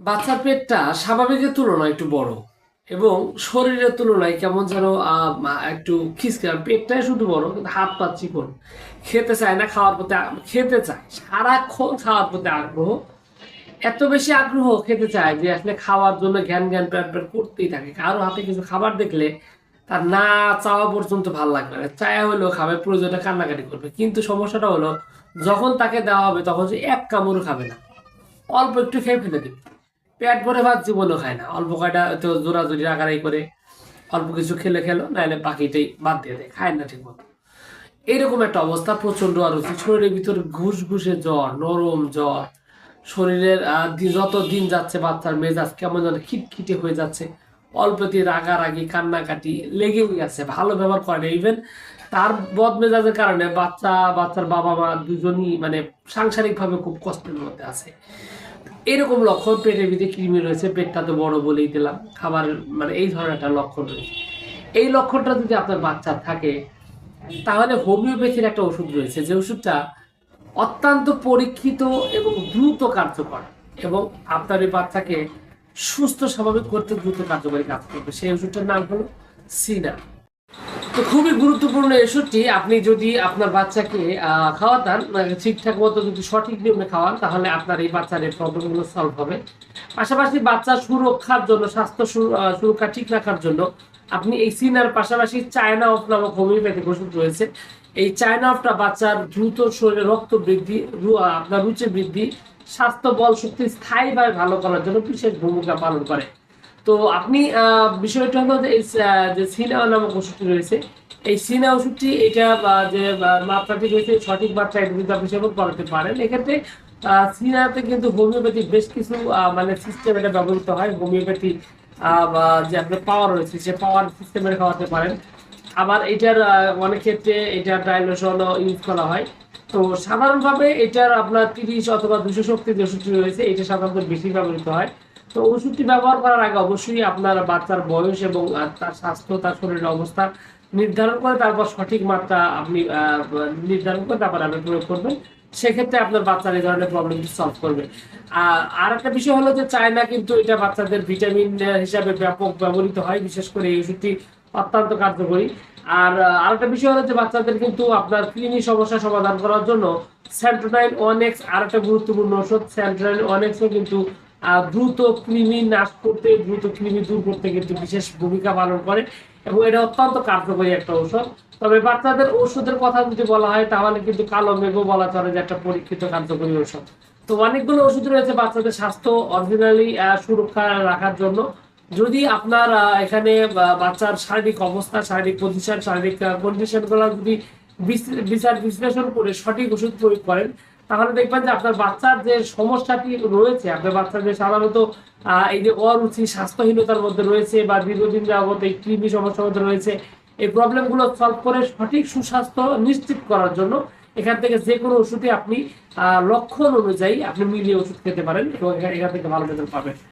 বাচ্চার পেটটা স্বাভাবিকের তুলনায় একটু বড় এবং শরীরের তুলনায় কেমন যেন একটু খিসকে পেটটাই শুধু বড়, কিন্তু হাত পা চিকন। খেতে চায় না, খাওয়ার প্রতি খেতে চায়। সারাক্ষণ খাওয়ার প্রতি আগ্রহ। এত বেশি আগ্রহ খেতে চায় যে আসলে খাওয়ার জন্য জ্ঞান জ্ঞান প্যাট প্যাট করতেই থাকে। কারও হাতে কিছু খাবার দেখলে তার না চাওয়া পর্যন্ত ভালো লাগবে না। চায়া হলেও খাবে, প্রয়োজনে কান্নাকাটি করবে। কিন্তু সমস্যাটা হলো, যখন তাকে দেওয়া হবে তখন সে এক কামড়ও খাবে না। অল্প একটু খেয়ে ফেলে দেবে। পেট ভরে ভাত জীবনও খায় না। অল্প কয়টা তো জোরাজুরি আগারাই করে অল্প কিছু খেলে খেলো নাহলে পাখিটাই বাদ দিয়ে দেয়, খায় না ঠিক মতো এইরকম একটা অবস্থা প্রচণ্ড আর হচ্ছে শরীরের ভিতরে ঘুষ ঘুষে জ্বর, নরম জ্বর। শরীরের যত দিন যাচ্ছে বাচ্চার মেজাজ কেমন যেন খিটখিটে হয়ে যাচ্ছে। অল্পতি রাগারাগি, কান্নাকাটি, লেগেই আছে, ভালো ব্যবহার করে না। ইভেন তার বদ মেজাজের কারণে বাচ্চা, বাচ্চার বাবা মা দুজনই মানে সাংসারিকভাবে খুব কষ্টের মধ্যে আছে। এরকম লক্ষণ পেটের ভিতরে কৃমি রয়েছে, পেটটা তো বড় বলেই দিলাম। খাবার মানে এই ধরনের একটা লক্ষণ রয়েছে। এই লক্ষণটা যদি আপনার বাচ্চার থাকে, তাহলে হোমিওপ্যাথির একটা ওষুধ রয়েছে, যে ওষুধটা অত্যন্ত পরীক্ষিত এবং দ্রুত কার্যকর এবং আপনার এই বাচ্চাকে সুস্থ স্বাভাবিক করতে দ্রুত কার্যকরী কাজ করবে। সেই ওষুধটার নাম হলো সিনা তো খুবই গুরুত্বপূর্ণ ওষুধটি আপনি যদি আপনার বাচ্চাকে খাওয়াতান ঠিকঠাক মতো যদি সঠিক নিয়মে খাওয়ান, তাহলে আপনার এই বাচ্চার এই প্রবলেমগুলো সলভ হবে। পাশাপাশি বাচ্চার সুরক্ষার জন্য, স্বাস্থ্য সুরক্ষা ঠিক রাখার জন্য আপনি এই সিনার পাশাপাশি চায়না অফ নামক হোমিওপ্যাথিক ওষুধ রয়েছে। এই চায়না অফটা বাচ্চার দ্রুত শরীরে রক্ত বৃদ্ধি আপনার রুচি বৃদ্ধি, স্বাস্থ্য বল শক্তি স্থায়ীভাবে ভালো করার জন্য বিশেষ ভূমিকা পালন করে। তো আপনি বিষয়টা হলো যে এই আহ, যে সিনা নামক ওষুধটি রয়েছে এই সিনা ওষুধটি এটা যে মাত্রাটি রয়েছে সঠিক মাত্রা এটা কিন্তু আপনি সেবন করাতে পারেন। এক্ষেত্রে সিনাতে কিন্তু হোমিওপ্যাথি বেশ কিছু মানে সিস্টেম এটা ব্যবহৃত হয়। হোমিওপ্যাথি যে আপনার পাওয়ার রয়েছে সে পাওয়ার সিস্টেমের খাওয়াতে পারেন। আবার এটার অনেক ক্ষেত্রে এটা ডাইলোশন ইউজ করা হয়। তো সাধারণভাবে এটার আপনার তিরিশ অথবা দুশো শক্তি যে ওষুধটি রয়েছে এটা সাধারণত বেশি ব্যবহৃত হয়। তো ওষুধটি ব্যবহার করার আগে অবশ্যই আপনার বাচ্চার বয়স এবং তার স্বাস্থ্য, তার শরীরের অবস্থা নির্ধারণ করে তারপর সঠিক মাত্রা আপনি নির্ধারণ করে তারপর আপনি প্রয়োগ করবেন। সেক্ষেত্রে আপনার বাচ্চার এই ধরনের প্রবলেমটি সলভ করবে। আর একটা বিষয় হলো যে চায়না কিন্তু এটা বাচ্চাদের ভিটামিন হিসাবে ব্যাপক ব্যবহৃত হয়, বিশেষ করে এই ওষুধটি অত্যন্ত কার্যকরী। আর আরেকটা বিষয় হলো যে বাচ্চাদের কিন্তু আপনার কৃমি সমস্যা সমাধান করার জন্য স্যান্টোনাইন ওয়ান এক্স আর একটা গুরুত্বপূর্ণ ওষুধ স্যান্টোনাইন ওয়ান এক্সও কিন্তু দ্রুত কৃমি নাশ করতে, দ্রুত কৃমি দূর করতে কিন্তু বিশেষ ভূমিকা পালন করে এবং এটা অত্যন্ত কার্যকরী একটা ঔষধ। তবে বাচ্চাদের ওষুধের কথা যদি বলা হয়, তাহলে কিন্তু কালো মেঘও বলা চলে যে একটা পরীক্ষিত কার্যকরী ঔষধ। তো অনেকগুলো ওষুধ রয়েছে বাচ্চাদের স্বাস্থ্য অরিজিনালি সুরক্ষা রাখার জন্য। যদি আপনার এখানে বাচ্চার শারীরিক অবস্থা, শারীরিক পজিশন শারীরিক কন্ডিশনগুলো যদি বিচার বিশ্লেষণ করে সঠিক ওষুধ প্রয়োগ করেন তাহলে দেখবেন যে আপনার বাচ্চার যে সমস্যাটি রয়েছে, আপনার বাচ্চার যে সাধারণত এই যে অরুচি, স্বাস্থ্যহীনতার মধ্যে রয়েছে বা দীর্ঘদিন যাবত এই কৃমি সমস্যার মধ্যে রয়েছে, এই প্রবলেমগুলো সলভ করে সঠিক সুস্বাস্থ্য নিশ্চিত করার জন্য এখান থেকে যে কোনো ওষুধই আপনি লক্ষণ অনুযায়ী আপনি মিলিয়ে ওষুধ খেতে পারেন এবং এখান থেকে ভালো রেজাল্ট পাবেন।